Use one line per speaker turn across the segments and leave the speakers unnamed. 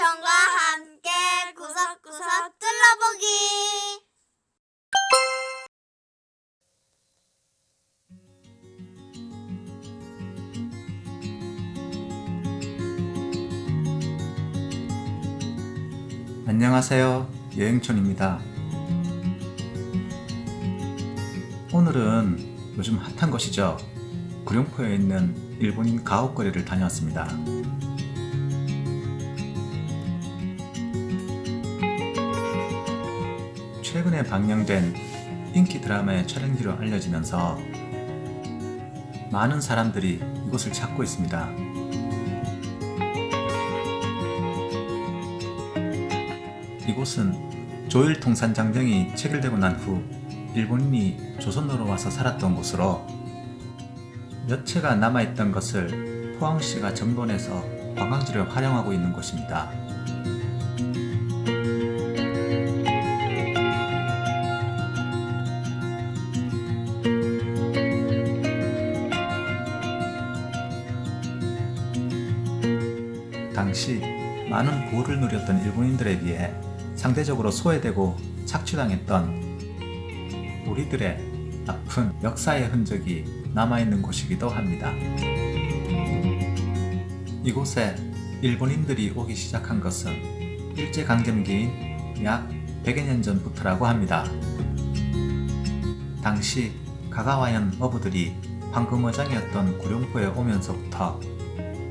삼촌과 함께 구석구석 둘러보기.
안녕하세요. 여행촌입니다. 오늘은 요즘 핫한 것이죠. 구룡포에 있는 일본인 가옥거리를 다녀왔습니다. 최근에 방영된 인기 드라마의 촬영지로 알려지면서 많은 사람들이 이곳을 찾고 있습니다. 이곳은 조일 통산장정이 체결되고 난 후 일본인이 조선으로 와서 살았던 곳으로 몇 채가 남아있던 것을 포항시가 정돈해서 관광지를 활용하고 있는 곳입니다. 당시 많은 보호를 누렸던 일본인들에 비해 상대적으로 소외되고 착취당했던 우리들의 아픈 역사의 흔적이 남아있는 곳이기도 합니다. 이곳에 일본인들이 오기 시작한 것은 일제강점기인 약 100여 년 전부터라고 합니다. 당시 가가와현 어부들이 황금어장이었던 구룡포에 오면서부터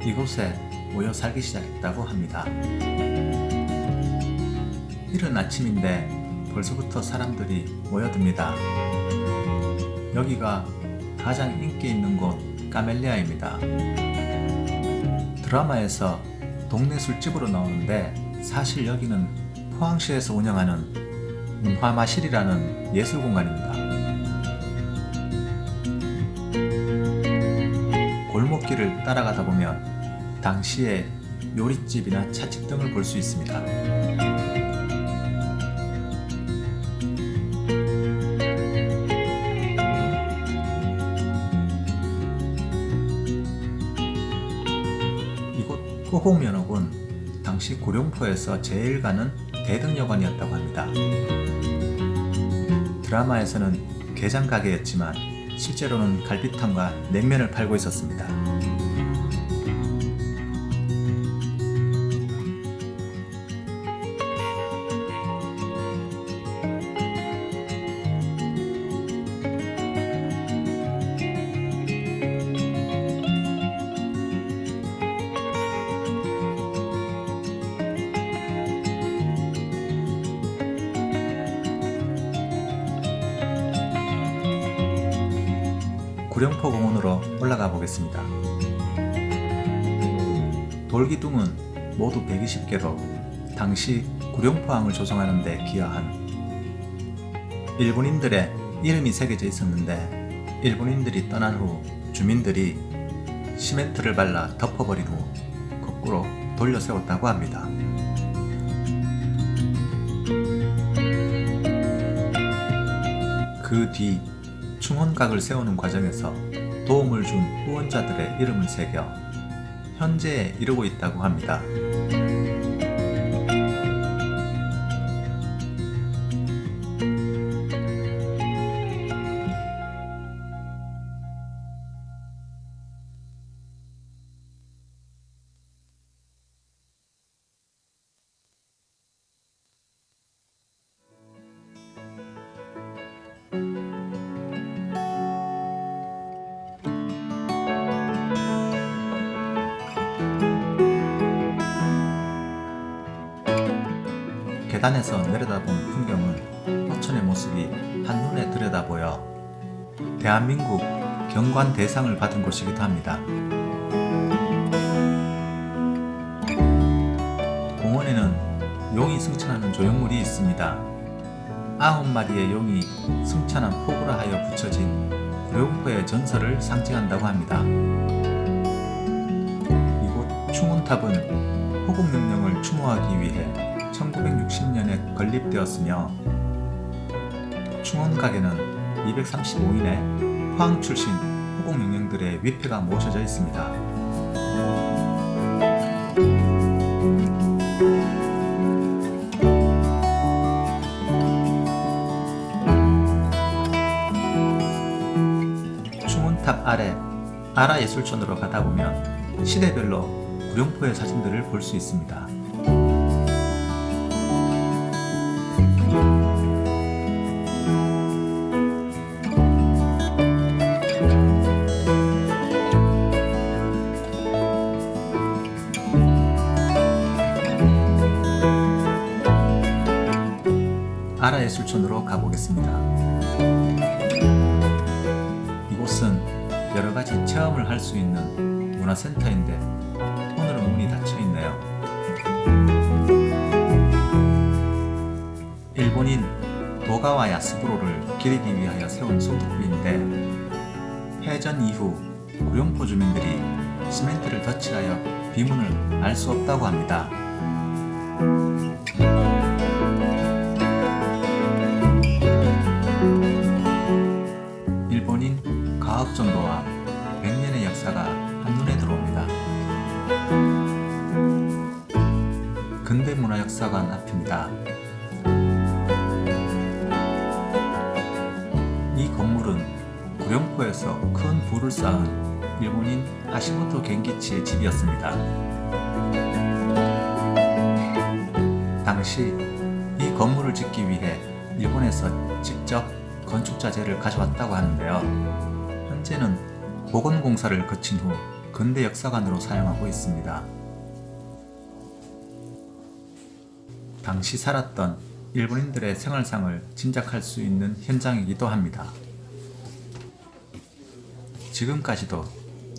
이곳에 모여 살기 시작했다고 합니다. 이른 아침인데 벌써부터 사람들이 모여듭니다. 여기가 가장 인기 있는 곳 까멜리아입니다. 드라마에서 동네 술집으로 나오는데 사실 여기는 포항시에서 운영하는 문화마실이라는 예술 공간입니다. 골목길을 따라가다 보면 당시의 요리집이나 차집 등을 볼 수 있습니다. 이곳 호호면옥은 당시 고룡포에서 제일 가는 대등여관이었다고 합니다. 드라마에서는 게장 가게였지만 실제로는 갈비탕과 냉면을 팔고 있었습니다. 구룡포 공원으로 올라가 보겠습니다. 돌기둥은 모두 120개로 당시 구룡포항을 조성하는 데 기여한 일본인들의 이름이 새겨져 있었는데 일본인들이 떠난 후 주민들이 시멘트를 발라 덮어버린 후 거꾸로 돌려 세웠다고 합니다. 그 뒤 충원각을 세우는 과정에서 도움을 준 후원자들의 이름을 새겨 현재에 이르고 있다고 합니다. 계단에서 내려다본 풍경은 어촌의 모습이 한눈에 들여다보여 대한민국 경관 대상을 받은 곳이기도 합니다. 공원에는 용이 승천하는 조형물이 있습니다. 아홉 마리의 용이 승천한 포구라 하여 붙여진 구룡포의 전설을 상징한다고 합니다. 이곳 충운탑은 호국 명령을 추모하기 위해 1960년에 건립되었으며 충원가게는 235인의 포항 출신 호공 영령들의 위패가 모셔져 있습니다. 충원탑 아래 아라예술촌으로 가다 보면 시대별로 구룡포의 사진들을 볼 수 있습니다. 아라 예술촌으로 가보겠습니다. 이곳은 여러 가지 체험을 할 수 있는 문화센터인데 오늘은 문이 닫혀 있네요. 일본인 도가와 야스부로를 기리기 위하여 세운 소득비인데 해전 이후 구룡포 주민들이 시멘트를 덧칠하여 비문을 알 수 없다고 합니다. 가업정도와 100년의 역사가 한눈에 들어옵니다. 근대문화역사관 앞입니다. 이 건물은 구룡포에서 큰 부를 쌓은 일본인 하시모토 겐기치의 집이었습니다. 당시 이 건물을 짓기 위해 일본에서 직접 건축자재를 가져왔다고 하는데요. 현재는 복원공사를 거친 후 근대 역사관으로 사용하고 있습니다. 당시 살았던 일본인들의 생활상을 짐작할 수 있는 현장이기도 합니다. 지금까지도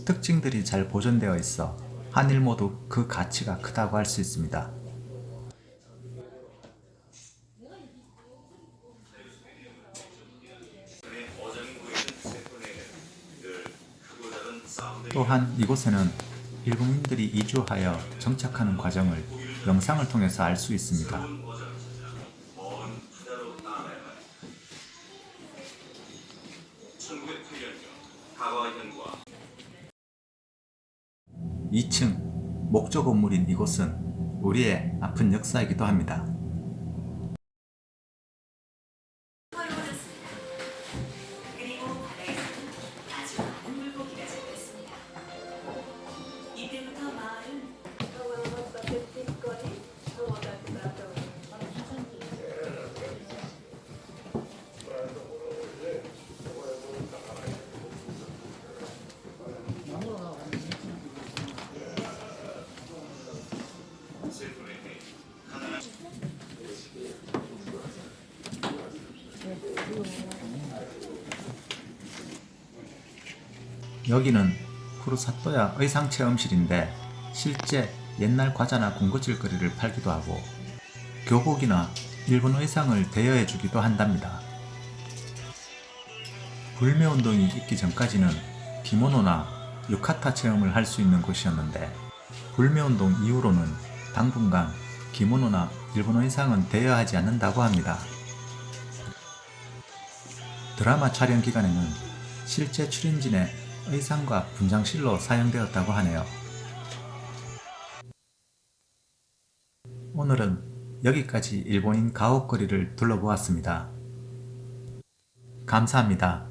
특징들이 잘 보존되어 있어 한일 모두 그 가치가 크다고 할 수 있습니다. 또한 이곳에는 일본인들이 이주하여 정착하는 과정을 영상을 통해서 알 수 있습니다.
가과현과
2층 목조 건물인 이곳은 우리의 아픈 역사이기도 합니다. 여기는 쿠르사토야 의상 체험실인데 실제 옛날 과자나 군것질거리를 팔기도 하고 교복이나 일본 의상을 대여해 주기도 한답니다. 불매운동이 있기 전까지는 기모노나 유카타 체험을 할 수 있는 곳이었는데 불매운동 이후로는 당분간 기모노나 일본 의상은 대여하지 않는다고 합니다. 드라마 촬영 기간에는 실제 출연진의 의상과 분장실로 사용되었다고 하네요. 오늘은 여기까지 일본인 가옥거리를 둘러보았습니다. 감사합니다.